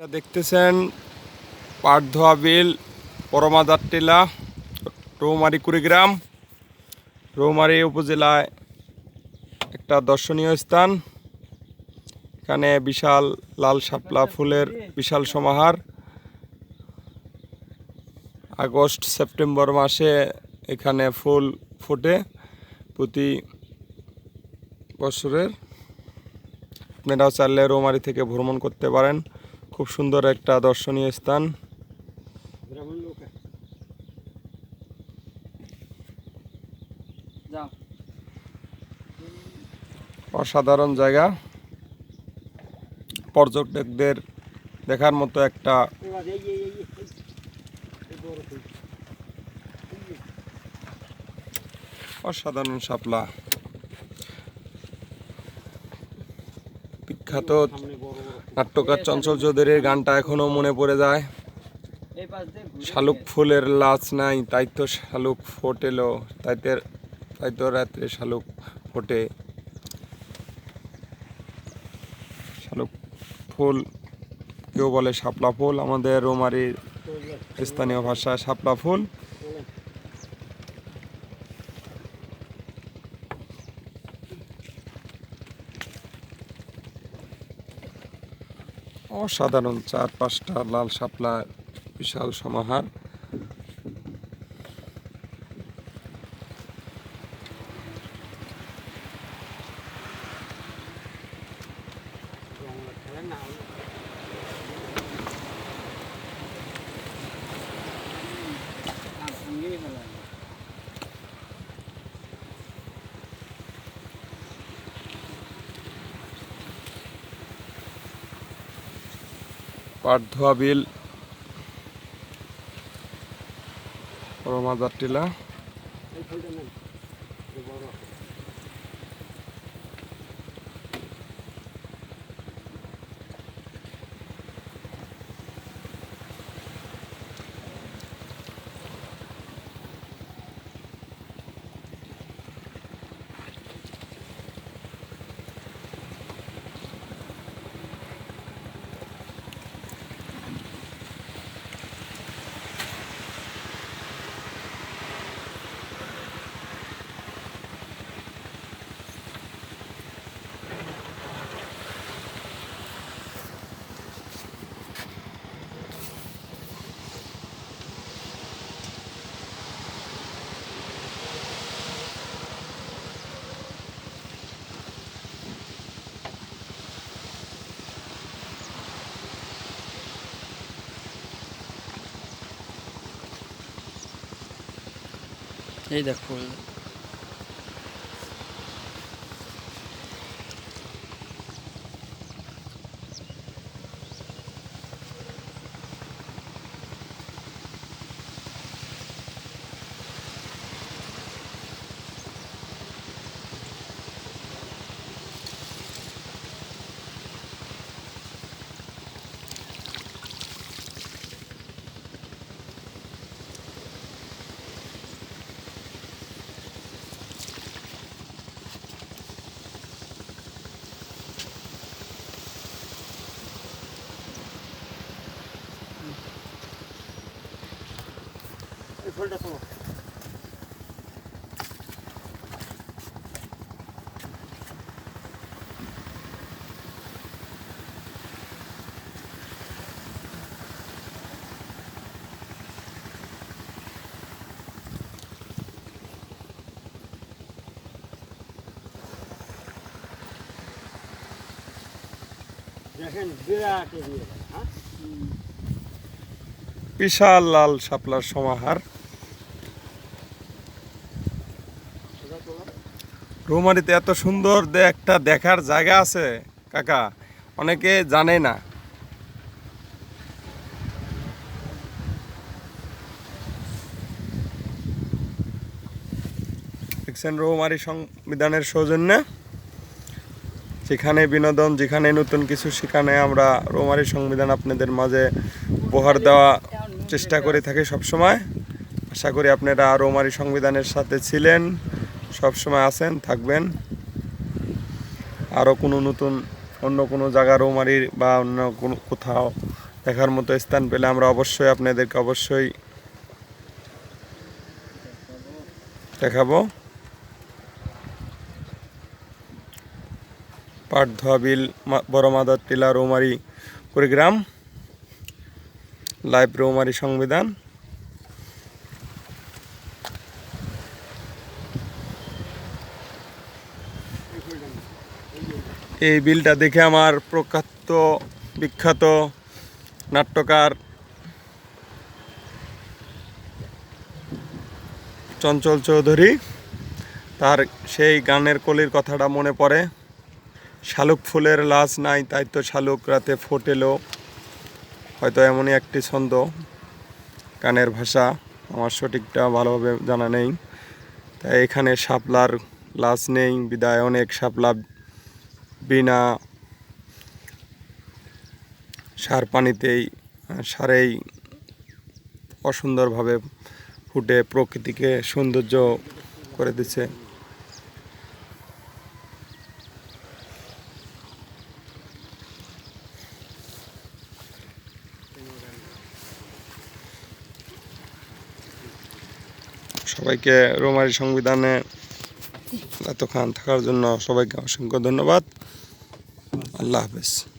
দেখতেছেন পাটধোয়া বিল, পরমাদার টিলা, রৌমারি কুড়িগ্রাম। রৌমারি উপজেলায় একটা দর্শনীয় স্থান। এখানে বিশাল লাল শাপলা ফুলের বিশাল সমাহার। আগস্ট, সেপ্টেম্বর মাসে এখানে ফুল ফোটে প্রতি বছরের। আপনারাও চাইলে রৌমারি থেকে ভ্রমণ করতে পারেন। খুব সুন্দর একটা দর্শনীয় স্থান। অসাধারণ জায়গা। পর্যটকদের দেখার মতো একটা। অসাধারণ শাপলা। বিখ্যাত। নাট্যকার চঞ্চল চৌধুরীর গানটা এখনও মনে পড়ে যায় শালুক ফুলের লাচ নাই, তাই তো শালুক ফোটেলো তাইতে তাই তো রাত্রে শালুক ফোটে শালুক ফুল, কেউ বলে শাপলা ফুল, আমাদের রোমারির স্থানীয় ভাষায় শাপলা ফুল অসাধারণ চার পাঁচটা লাল শাপলা বিশাল সমাহার। পাটধোয়া বিল রমাজার টিলা এই ফুলটা বিরাট এরিয়া হ্যাঁ? বিশাল লাল শাপলার সমাহার। রৌমারিতে এত সুন্দর একটা দেখার জায়গা আছে, কাকা। অনেকে জানে না। দেখছেন রৌমারি সংবিধানের সৌজন্যে? যেখানে বিনোদন, যেখানে নতুন কিছু সেখানে আমরা রৌমারি সংবিধান আপনাদের মাঝে উপহার দেওয়া চেষ্টা করে থাকি সবসময়। আশা করি আপনারা রৌমারি সংবিধানের সাথে ছিলেন। সবসময় আছেন, থাকবেন। আরও কোনো নতুন, অন্য কোনো জায়গা রৌমারির বা অন্য কোনো কোথাও দেখার মতো স্থান পেলে আমরা অবশ্যই আপনাদেরকে অবশ্যই দেখাবো। পাটধোয়া বিল বড় মাদার টিলা রৌমারি কুড়িগ্রাম, লাইভ রৌমারি সংবিধান এই ফুলটা নেন। এই যে এই বিলটা দেখে আমার প্রখ্যাত, বিখ্যাত নাট্যকার চঞ্চল চৌধুরী, তার সেই গানের কলির কথাটা মনে পড়ে। শালুক ফুলের লাশ নাই, তাই তো শালুক রাতে ফোটেলো। হয়তো এমনই একটি ছন্দ। গানের ভাষা আমার সঠিকটা ভালোভাবে জানা নেই। তাই এখানে শাপলার লাশ নেই, বিদায় অনেক শাপলা বিনা সার পানিতেই সারেই অসুন্দরভাবে ফুটে প্রকৃতিকে সৌন্দর্য করে দিচ্ছে। সবাইকে রোমারি সংবিধানে এতক্ষণ থাকার জন্য সবাইকে অসংখ্য ধন্যবাদ। Allah besin.